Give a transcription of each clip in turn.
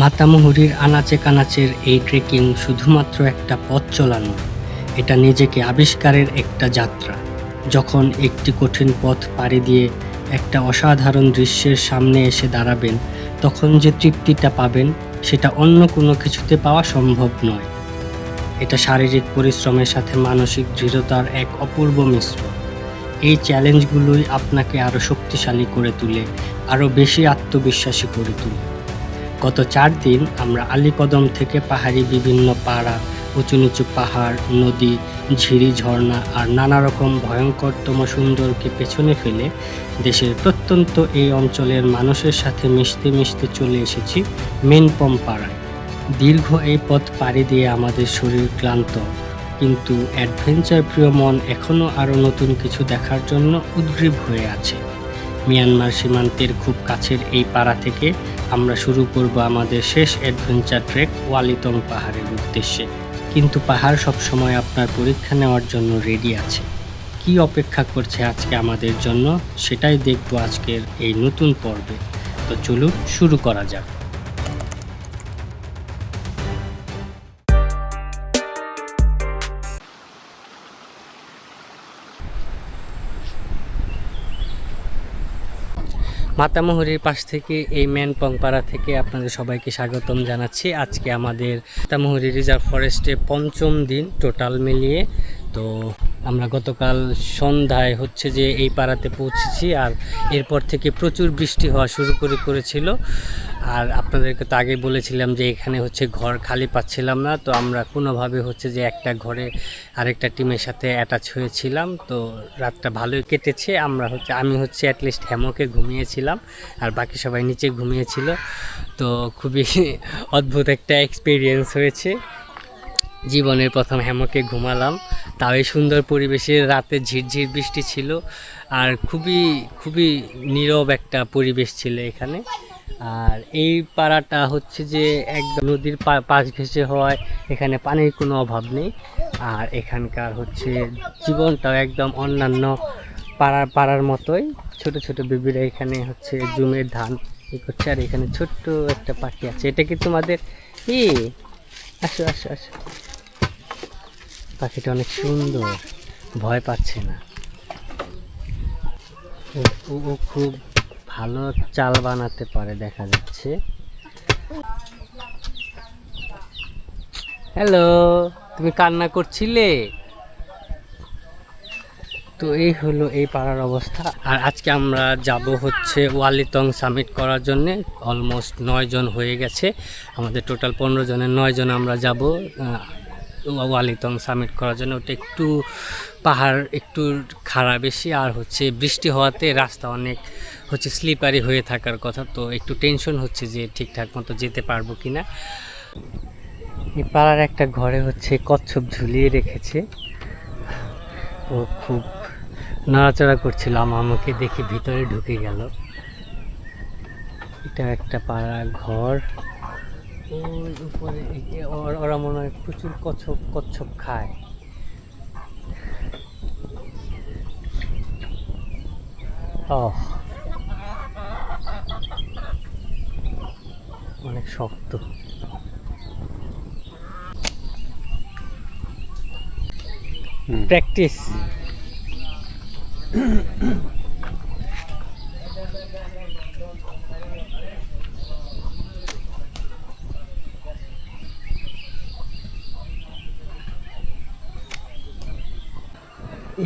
মাতামুহুরির আনাচে কানাচের এই ট্রেকিং শুধুমাত্র একটা পথ চলানো, এটা নিজেকে আবিষ্কারের একটা যাত্রা। যখন একটি কঠিন পথ পাড়ি দিয়ে একটা অসাধারণ দৃশ্যের সামনে এসে দাঁড়াবেন, তখন যে তৃপ্তিটা পাবেন, সেটা অন্য কোনো কিছুতে পাওয়া সম্ভব নয়। এটা শারীরিক পরিশ্রমের সাথে মানসিক দৃঢ়তার এক অপূর্ব মিশ্রণ। এই চ্যালেঞ্জগুলোই আপনাকে আরও শক্তিশালী করে তোলে আরও বেশি আত্মবিশ্বাসী করে তোলে। গত চার দিন আমরা আলীকদম থেকে পাহাড়ি বিভিন্ন পাড়া উঁচু নিচু পাহাড়, নদী, ঝিরি ঝর্ণা আর নানা রকম ভয়ঙ্করতম সুন্দরকে পেছনে ফেলে দেশের প্রত্যন্ত এই অঞ্চলের মানুষের সাথে মিশতে মিশতে চলে এসেছি মেনপম পাড়ায়। দীর্ঘ এই পথ পাড়ি দিয়ে আমাদের শরীর ক্লান্ত, কিন্তু অ্যাডভেঞ্চার প্রিয় মন এখনও আরও নতুন কিছু দেখার জন্য উদ্গ্রীব হয়ে আছে। মিয়ানমার সীমান্তের খুব কাছের এই পাড়া থেকে আমরা শুরু করব আমাদের শেষ অ্যাডভেঞ্চার ট্রেক ওয়ালিতং পাহাড়ের উদ্দেশ্যে। কিন্তু পাহাড় সবসময় আপনার পরীক্ষা নেওয়ার জন্য রেডি আছে। কি অপেক্ষা করছে আজকে আমাদের জন্য, সেটাই দেখব আজকের এই নতুন পর্বে। তো চলুন শুরু করা যাক। মাতামুহুরির পাশ থেকে এই ম্যান পংপাড়া থেকে আপনাদের সবাইকে স্বাগতম জানাচ্ছি। আজকে আমাদের মাতামুহুরি রিজার্ভ ফরেস্টে পঞ্চম দিন টোটাল মিলিয়ে। তো আমরা গতকাল সন্ধ্যায় হচ্ছে যে এই পাড়াতে পৌঁছেছি আর এরপর থেকে প্রচুর বৃষ্টি হওয়া শুরু করে করেছিল। আর আপনাদেরকে তো আগে বলেছিলাম যে এখানে হচ্ছে ঘর খালি পাচ্ছিলাম না, তো আমরা কোনোভাবে হচ্ছে যে একটা ঘরে আরেকটা টিমের সাথে অ্যাটাচ হয়েছিলাম। তো রাতটা ভালোই কেটেছে, আমরা হচ্ছে, আমি হচ্ছে অ্যাটলিস্ট হ্যামকে ঘুমিয়েছিলাম, আর বাকি সবাই নিচে ঘুমিয়েছিল। তো খুবই অদ্ভুত একটা এক্সপিরিয়েন্স হয়েছে। জীবনের প্রথম হ্যামকে ঘুমালাম, তাও এই সুন্দর পরিবেশে রাতে ঝিরঝির বৃষ্টি ছিল, আর খুবই খুবই নীরব একটা পরিবেশ ছিল এখানে। আর এই পাড়াটা হচ্ছে যে একদম নদীর পাশ ঘেঁষে হওয়ায় এখানে পানির কোনো অভাব নেই। আর এখানকার হচ্ছে জীবনটাও একদম অন্যান্য পাড়ার পাড়ার মতোই। ছোট ছোট বেবিরা এখানে হচ্ছে জুমের ধান ই করছে। আর এখানে ছোট্ট একটা পাখি আছে। এটা কি তোমাদের? ই আসো আসো আসো। পাখিটা অনেক সুন্দর। ভয় পাচ্ছে না। ও খুব ভালো চাল বানাতে পারে, দেখা যাচ্ছে। হ্যালো, তুমি কান্না করছিলে? তো এই হলো এই পাড়ার অবস্থা। আর আজকে আমরা যাব হচ্ছে ওয়ালিতং সামিট করার জন্যে। অলমোস্ট নয় জন হয়ে গেছে। আমাদের টোটাল পনেরো জনের নয় জন আমরা যাব ওয়ালিতং সামিট করার জন্য ওটা একটু পাহাড় একটু খাড়া বেশি, আর হচ্ছে বৃষ্টি হওয়াতে রাস্তা অনেক হচ্ছে স্লিপারি হয়ে থাকার কথা, তো একটু টেনশন হচ্ছে যে ঠিকঠাক মতো যেতে পারব কি না পাড়ার একটা ঘরে হচ্ছে কচ্ছপ ঝুলিয়ে রেখেছে। ও খুব নড়াচড়া করছিলাম আমাকে দেখে ভিতরে ঢুকে গেল। এটা একটা পাড়া ঘর। ওই উপরে ওর- মনে হয় প্রচুর কচ্ছপ কচ্ছপ খায়। অনেক শক্ত। প্র্যাকটিস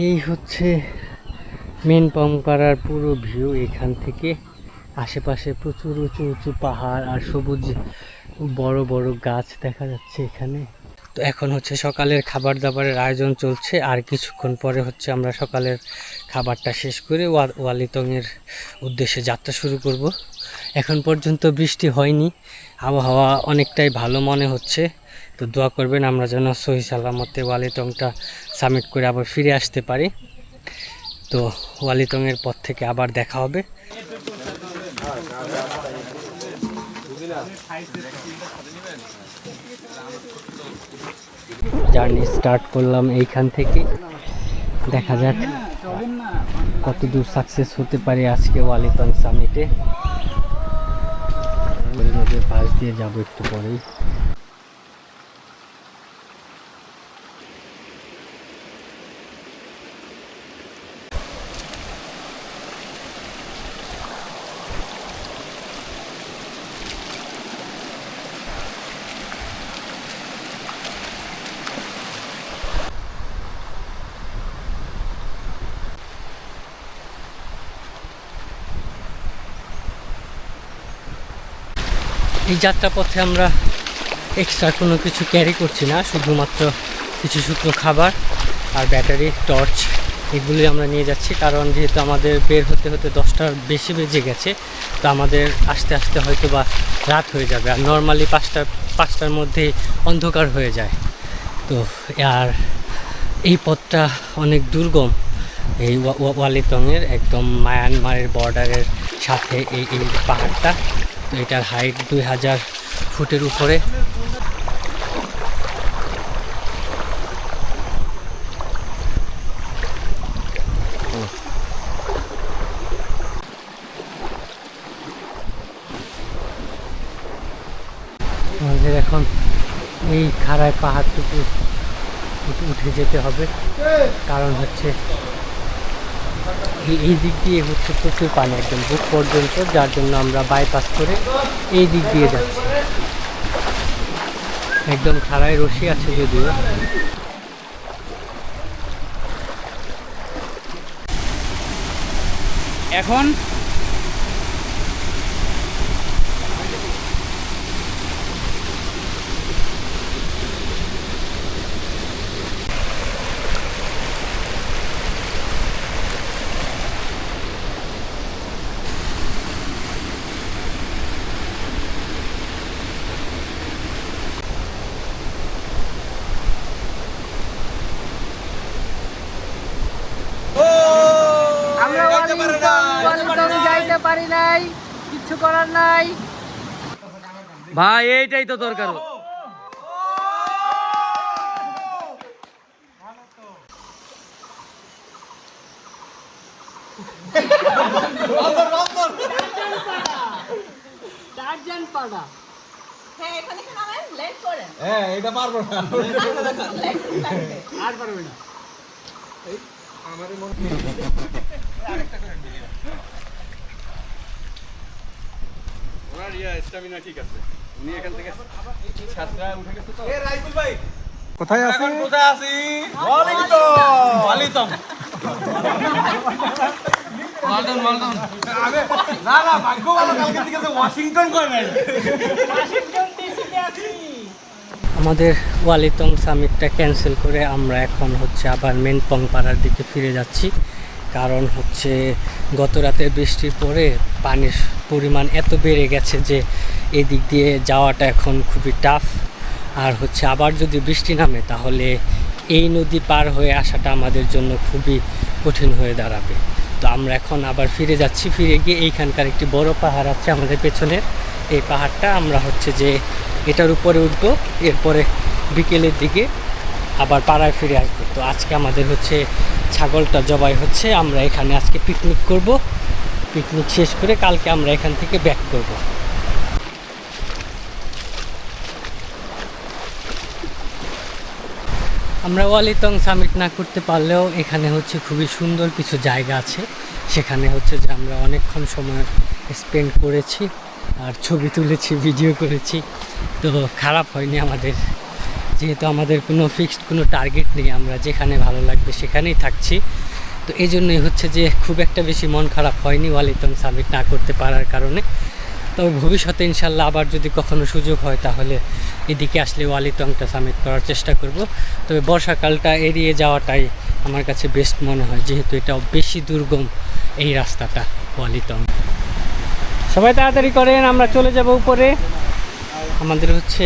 এই হচ্ছে মেন পাম্পাড়ার পুরো ভিউ এখান থেকে। আশেপাশে প্রচুর উঁচু উঁচু পাহাড় আর সবুজ বড় বড় গাছ দেখা যাচ্ছে এখানে। তো এখন হচ্ছে সকালের খাবার দাবারের আয়োজন চলছে, আর কিছুক্ষণ পরে হচ্ছে আমরা সকালের খাবারটা শেষ করে ওয়া- ওয়ালিতংয়ের উদ্দেশ্যে যাত্রা শুরু করব। এখন পর্যন্ত বৃষ্টি হয়নি, আবহাওয়া অনেকটাই ভালো মনে হচ্ছে। তো দোয়া করবেন আমরা যেন সহি সালামতে ওয়ালিতংটা সামিট করে আবার ফিরে আসতে পারি। তো ওয়ালিতংয়ের পর থেকে আবার দেখা হবে। জার্নি স্টার্ট করলাম এইখান থেকে। দেখা যাক কত দূর সাকসেস হতে পারে আজকে ওয়ালিতং সামিটে। পাশ দিয়ে যাব একটু পরেই। এই যাত্রাপথে আমরা এক্সট্রা কোনো কিছু ক্যারি করছি না, শুধুমাত্র কিছু শুকনো খাবার আর ব্যাটারি টর্চ এগুলি আমরা নিয়ে যাচ্ছি। কারণ যেহেতু আমাদের বের হতে হতে দশটার বেশি বেজে গেছে, তো আমাদের আস্তে আস্তে হয়তো বা রাত হয়ে যাবে। আর নর্মালি পাঁচটা, পাঁচটার মধ্যে অন্ধকার হয়ে যায়। তো আর এই পথটা অনেক দুর্গম। এই ওয়া- ওয়া- ওয়ালিতংয়ের একদম মায়ানমারের বর্ডারের সাথে এই এই পাহাড়টা। তো এটার হাইট দুই হাজার ফুটের উপরে। আমাদের এখন এই খাড়ায় পাহাড়টুকু উঠে- উঠে যেতে হবে। কারণ হচ্ছে এই- দিক দিয়ে হচ্ছে প্রচুর পানি একদম বুক পর্যন্ত, যার জন্য আমরা বাইপাস করে এই দিক দিয়ে যাচ্ছি। একদম খাড়ায় রশি আছে যদিও। এখন আমরা ওয়ালিংটন ওয়ালিংটন যাইতে পারি নাই কিছু করার নাই। ভাই এইটাই তো দরকার হ্যাঁ এখানে কি নামেন লেট করেন হ্যাঁ এটা পারব না। আর পারবে না। ওনার ইয়া স্ট্যামিনা ঠিক আছে? উনি এখান থেকে ছাত্রা উঠে গেছে তো এ রাইফুল ভাই কোথায় আছি? কোথায় আছি ওয়ালিংটন ওয়ালিংটন মালটন মালটন আবে না না ভাগ্য ভালো কালকে থেকে ওয়াশিংটন কই নাই। আমাদের ওয়ালিতং সামিটটা ক্যান্সেল করে আমরা এখন হচ্ছে আবার মেনপং পাড়ার দিকে ফিরে যাচ্ছি। কারণ হচ্ছে গত রাতে বৃষ্টির পরে পানির পরিমাণ এত বেড়ে গেছে যে এদিক দিয়ে যাওয়াটা এখন খুবই টাফ আর হচ্ছে আবার যদি বৃষ্টি নামে, তাহলে এই নদী পার হয়ে আসাটা আমাদের জন্য খুবই কঠিন হয়ে দাঁড়াবে। তো আমরা এখন আবার ফিরে যাচ্ছি, ফিরে গিয়ে এইখানকার একটি বড় পাহাড় আছে আমাদের পেছনে এই পাহাড়টা আমরা হচ্ছে যে এটার উপরে উঠবো, এরপরে বিকেলের দিকে আবার পাড়ায় ফিরে আসব। তো আজকে আমাদের হচ্ছে ছাগলটা জবাই হচ্ছে, আমরা এখানে আজকে পিকনিক করব। পিকনিক শেষ করে কালকে আমরা এখান থেকে ব্যাক করব। আমরা ওয়ালিতং সামিট না করতে পারলেও এখানে হচ্ছে খুবই সুন্দর কিছু জায়গা আছে। সেখানে হচ্ছে যে আমরা অনেকক্ষণ সময় স্পেন্ড করেছি আর ছবি তুলেছি ভিডিও করেছি। তো খারাপ হয়নি আমাদের। যেহেতু আমাদের কোনো ফিক্সড কোনো টার্গেট নেই, আমরা যেখানে ভালো লাগবে সেখানেই থাকছি। তো এই জন্যই হচ্ছে যে খুব একটা বেশি মন খারাপ হয়নি ওয়ালিতং সামিট না করতে পারার কারণে। তবে ভবিষ্যতে ইনশাল্লাহ আবার যদি কখনো সুযোগ হয় তাহলে এদিকে আসলে ওয়ালিতংটা সামিট করার চেষ্টা করব। তবে বর্ষাকালটা এড়িয়ে যাওয়াটাই আমার কাছে বেস্ট মনে হয়, যেহেতু এটা বেশি দুর্গম এই রাস্তাটা ওয়ালিতং সবাই তাড়াতাড়ি করেন, আমরা চলে যাব উপরে। আমাদের হচ্ছে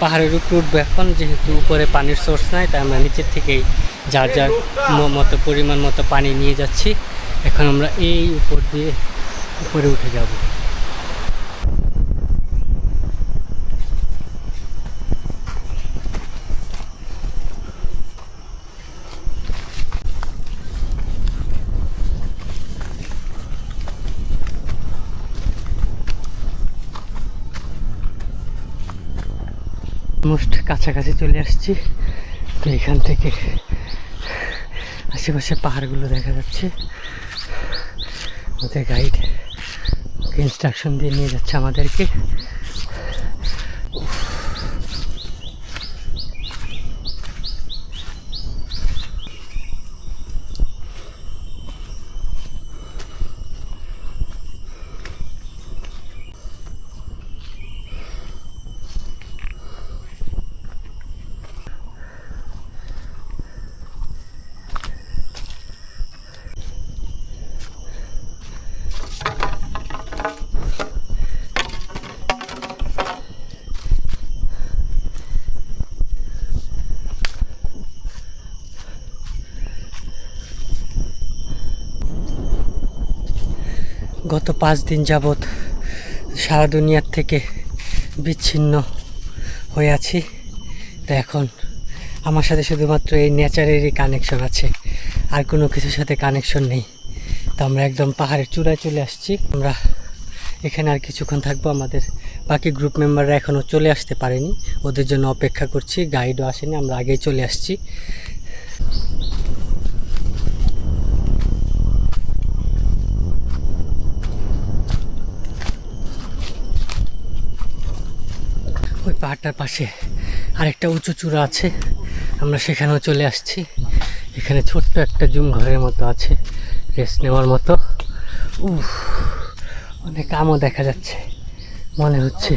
পাহাড়ের উপরে উঠবো এখন, যেহেতু উপরে পানির সোর্স নাই, তাই আমরা নিচের থেকেই যার যার মতো পরিমাণ মতো পানি নিয়ে যাচ্ছি। এখন আমরা এই উপর দিয়ে উপরে উঠে যাব। অলমোস্ট কাছাকাছি চলে আসছি। তো এখান থেকে আশেপাশে পাহাড়গুলো দেখা যাচ্ছে। ওদের গাইড ইনস্ট্রাকশন দিয়ে নিয়ে যাচ্ছে আমাদেরকে। গত পাঁচ দিন যাবৎ সারা দুনিয়ার থেকে বিচ্ছিন্ন হয়ে আছি। তো এখন আমার সাথে শুধুমাত্র এই নেচারেরই কানেকশন আছে। আর কোনো কিছুর সাথে কানেকশন নেই। তো আমরা একদম পাহাড়ের চূড়ায় চলে আসছি। আমরা এখানে আর কিছুক্ষণ থাকব। আমাদের বাকি গ্রুপ মেম্বাররা এখনও চলে আসতে পারেনি। ওদের জন্য অপেক্ষা করছি। গাইডও আসেনি। আমরা আগেই চলে আসছি ওই পাহাড়টার পাশে আরেকটা উঁচু চূড়া আছে। আমরা সেখানেও চলে আসছি। এখানে ছোট্ট একটা জুম ঘরের মতো আছে রেস্ট নেওয়ার মতো। উফ, অনেক আমও দেখা যাচ্ছে। মনে হচ্ছে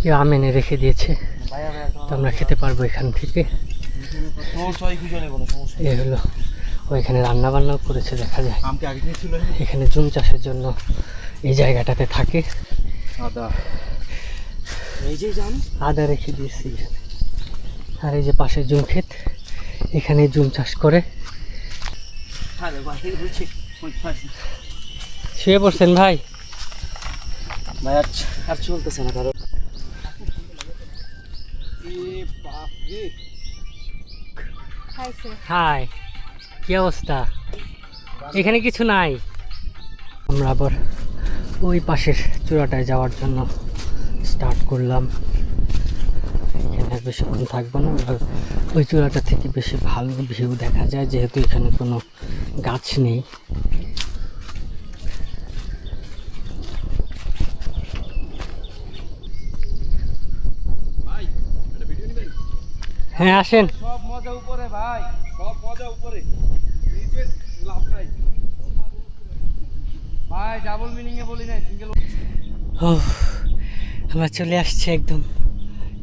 কেউ আম এনে রেখে দিয়েছে। তো আমরা খেতে পারব এখান থেকে। এ হলো, ও এখানে রান্না বান্নাও করেছে, দেখা যায়। এখানে জুম চাষের জন্য এই জায়গাটাতে থাকে। আদা রেখে দিয়েছি। আর এই যে পাশে জুম ক্ষেত এখানে জুম চাষ করে। শুয়ে পড়ছেন ভাই? ভাই আর আর চলতেছে না কারও। হাই কি অবস্থা? এখানে কিছু নাই। আমরা আবার ওই পাশের চূড়াটায় যাওয়ার জন্য স্টার্ট করলাম। এখানে আর বেশিক্ষণ থাকব না। আর ওই চূড়াটা থেকে বেশি ভালো ভিউ দেখা যায় যেহেতু এখানে কোনো গাছ নেই। হ্যাঁ আসেন। সব মজা উপরে ভাই সব মজা উপরে। নিচে লাভ নাই। ভাই ডাবল মিনিং এ বলি নাই সিঙ্গেল আমরা চলে আসছি একদম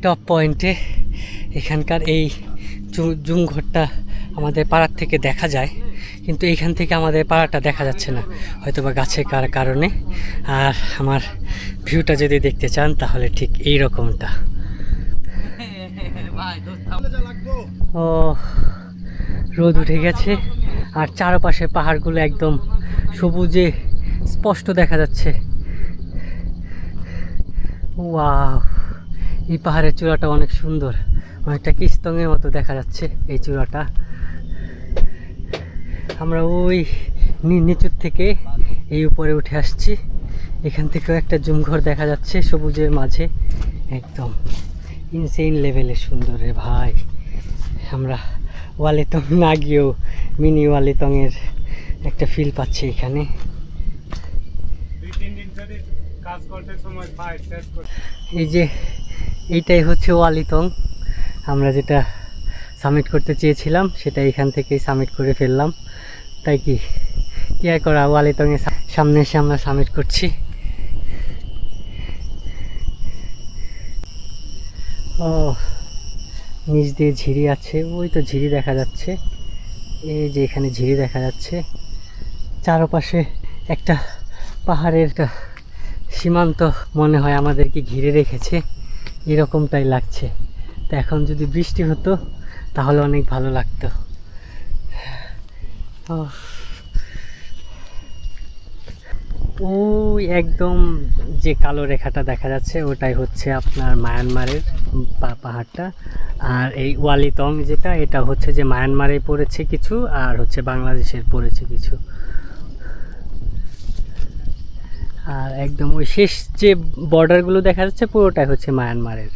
টপ পয়েন্টে এখানকার এই জুম ঘরটা আমাদের পাড়ার থেকে দেখা যায়, কিন্তু এইখান থেকে আমাদের পাড়াটা দেখা যাচ্ছে না হয়তো বা গাছের কার, কারণে। আর আমার ভিউটা যদি দেখতে চান, তাহলে ঠিক এই রকমটা ও, রোদ উঠে গেছে, আর চারপাশে পাহাড়গুলো একদম সবুজে স্পষ্ট দেখা যাচ্ছে। ওয়াও, এই পাহাড়ের চূড়াটা অনেক সুন্দর। অনেকটা কিস্তঙের মতো দেখা যাচ্ছে এই চূড়াটা। আমরা ওই নিচুর থেকে এই উপরে উঠে আসছি। এখান থেকেও একটা জুমঘর দেখা যাচ্ছে সবুজের মাঝে। একদম ইনসেইন লেভেলের সুন্দর রে ভাই। আমরা ওয়ালিতং না গিয়েও মিনি ওয়ালিতংয়ের একটা ফিল পাচ্ছি এখানে। এই যে, এইটাই হচ্ছে ওয়ালিতং। আমরা যেটা সাবমিট করতে চেয়েছিলাম, সেটা এখান থেকেই সাবমিট করে ফেললাম। তাই কি? কি আর করা ওয়ালিতংয়ের সা- সামনে এসে আমরা সাবমিট করছি। ও, নিচ দিয়ে ঝিরি আছে, ওই তো ঝিরি দেখা যাচ্ছে। এই যে এখানে ঝিরি দেখা যাচ্ছে। চারপাশে একটা পাহাড়ের একটা সীমান্ত মনে হয় আমাদেরকে ঘিরে রেখেছে। এরকমটাই লাগছে। তো এখন যদি বৃষ্টি হতো, তাহলে অনেক ভালো লাগতো। ওই একদম যে কালো রেখাটা দেখা যাচ্ছে, ওটাই হচ্ছে আপনার মায়ানমারের পাহাড়টা। আর এই ওয়ালিতং যেটা, এটা হচ্ছে যে মায়ানমারে পড়েছে কিছু, আর হচ্ছে বাংলাদেশের পড়েছে কিছু। আর একদম ওই শেষ যে বর্ডারগুলো দেখা যাচ্ছে পুরোটাই হচ্ছে মায়ানমারের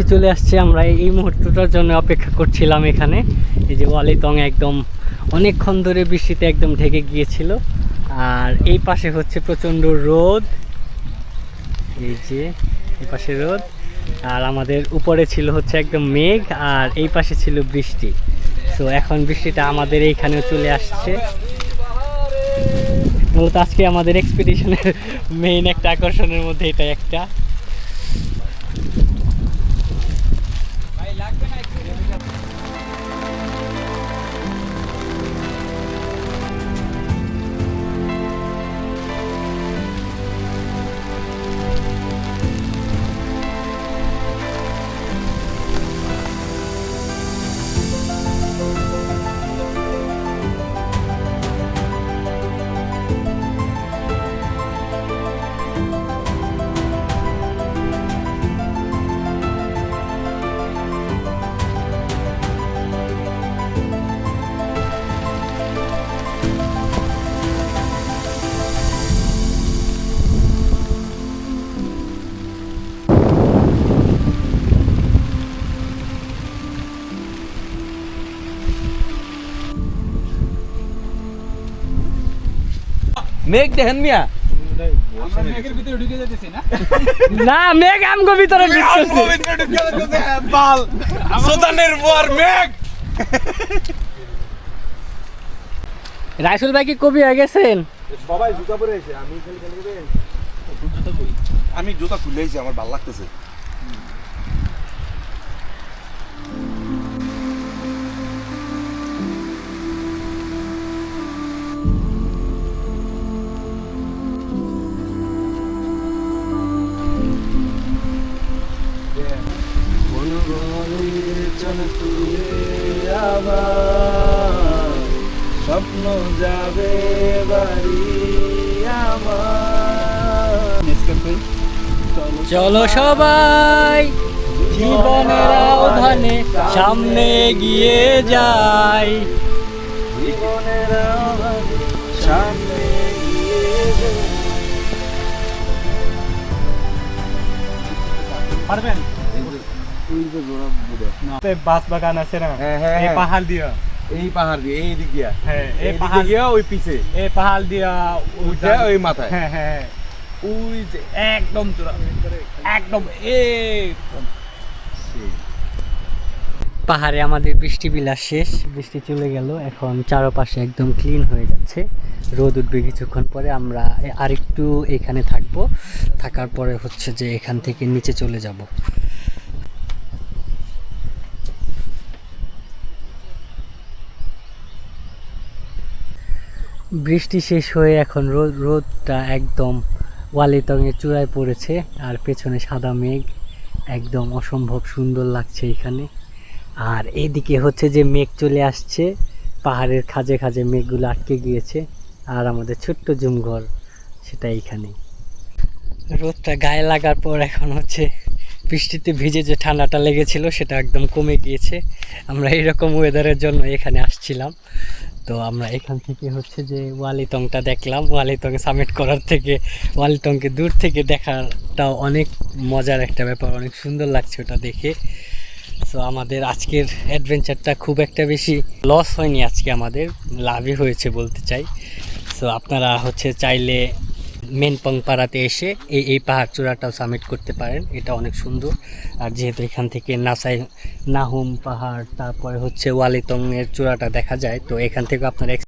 বৃষ্টি চলে আসছে। আমরা এই মুহূর্তটার জন্য অপেক্ষা করছিলাম এখানে। এই যে ওয়ালিতং একদম অনেকক্ষণ ধরে বৃষ্টিতে একদম ঢেকে গিয়েছিল। আর এই পাশে হচ্ছে প্রচণ্ড রোদ। এই যে এই পাশে রোদ। আর আমাদের উপরে ছিল হচ্ছে একদম মেঘ, আর এই পাশে ছিল বৃষ্টি। তো এখন বৃষ্টিটা আমাদের এইখানেও চলে আসছে। মূলত আজকে আমাদের এক্সপিডিশনের মেইন একটা আকর্ষণের মধ্যে এটা একটা। মেঘ দেখেন মিয়া। আমরা মেঘের ভিতরে ঢুকে যেতেছি না? না মেঘ আমগো ভিতরে বাল। সুদানের পর মেঘ। রাইসুল ভাই কি কবি হয়ে গেছেন? সবাই জুতা পরে এসে আমি খালি খালি আমি জুতা খুলেইছি আমার ভালো লাগতেছে। চলো সবাই জীবনের আহ্বানে সামনে গিয়ে যাই। জীবনের সামনে পারবেন? বাস বাগান আছে না? হ্যাঁ, হ্যাঁ, এই হ্যাঁ। পাহাড় দিয়া। এই পাহাড় দিয়ে এই দিক দিয়া। হ্যাঁ এই পাহাড় ওই পিছে। এই পাহাড় দিয়া উঠে ওই মাথায়। হ্যাঁ হ্যাঁ। ওই যে একদম একদম একদম। পাহাড়ে আমাদের বৃষ্টি বিলাস শেষ, বৃষ্টি চলে গেল, এখন চারপাশে একদম ক্লিন হয়ে যাচ্ছে। রোদ উঠবে কিছুক্ষণ পরে, আমরা আরেকটু এখানে থাকব। থাকার পরে হচ্ছে যে এখান থেকে নিচে চলে যাব। বৃষ্টি শেষ হয়ে এখন রোদ রোদটা একদম ওয়ালিতংয়ের চূড়ায় পড়েছে আর পেছনে সাদা মেঘ, একদম অসম্ভব সুন্দর লাগছে এখানে। আর এইদিকে হচ্ছে যে মেঘ চলে আসছে, পাহাড়ের খাজে খাজে মেঘগুলো আটকে গিয়েছে, আর আমাদের ছোট্ট জুমঘর সেটা এইখানেই রোদটা গায়ে লাগার পর এখন হচ্ছে বৃষ্টিতে ভিজে যে ঠান্ডাটা লেগেছিল সেটা একদম কমে গিয়েছে। আমরা এইরকম ওয়েদারের জন্য এখানে আসছিলাম। তো আমরা এখান থেকে হচ্ছে যে ওয়ালিতংটা দেখলাম। ওয়ালিতং সামিট করার থেকে ওয়ালিতংকে দূর থেকে দেখাটাও অনেক মজার একটা ব্যাপার, অনেক সুন্দর লাগছে ওটা দেখে। সো আমাদের আজকের অ্যাডভেঞ্চারটা খুব একটা বেশি লস হয়নি আজকে আমাদের, লাভই হয়েছে বলতে চাই। সো আপনারা হচ্ছে চাইলে মেনপং পাড়াতে এসে এই এই পাহাড় চূড়াটাও সামিট করতে পারেন। এটা অনেক সুন্দর। আর যেহেতু এখান থেকে নাসাই, নাহুম পাহাড়, তারপরে হচ্ছে ওয়ালিতংয়ের চূড়াটা দেখা যায়, তো এখান থেকে আপনারা